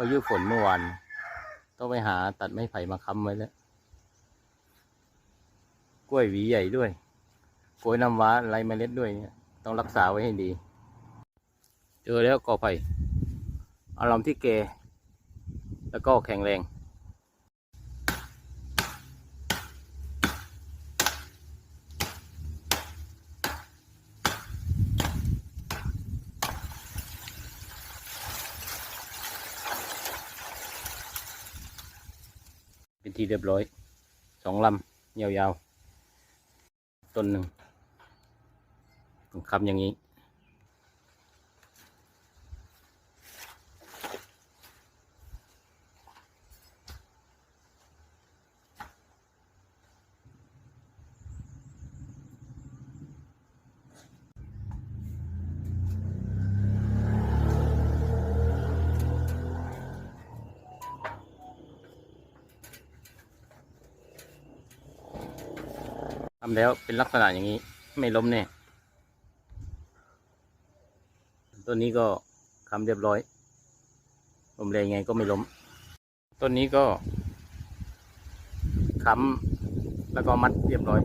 พายุฝนเมื่อวานต้องไปหาตัดไม้ไผ่มาค้ำไว้แล้ว กล้วยหวีใหญ่ด้วยกล้วยน้ำว้าไรเมล็ดด้วยเนี่ย ต้องรักษาไว้ให้ดี เจอแล้วกอไผ่อารมณ์ที่เก แล้วก็แข็งแรง เป็นที่เรียบร้อยสองลำยาวๆ ต้นหนึ่งต้องคำอย่างนี้ำแล้วเป็นลักษณะอย่างนี้ ไม่ล้มแน่ต้นนี้ก็คำเรียบร้อยลมแรงไงก็ไม่ล้ม ต้นนี้ก็ค้ำแล้วก็มัดเรียบร้อย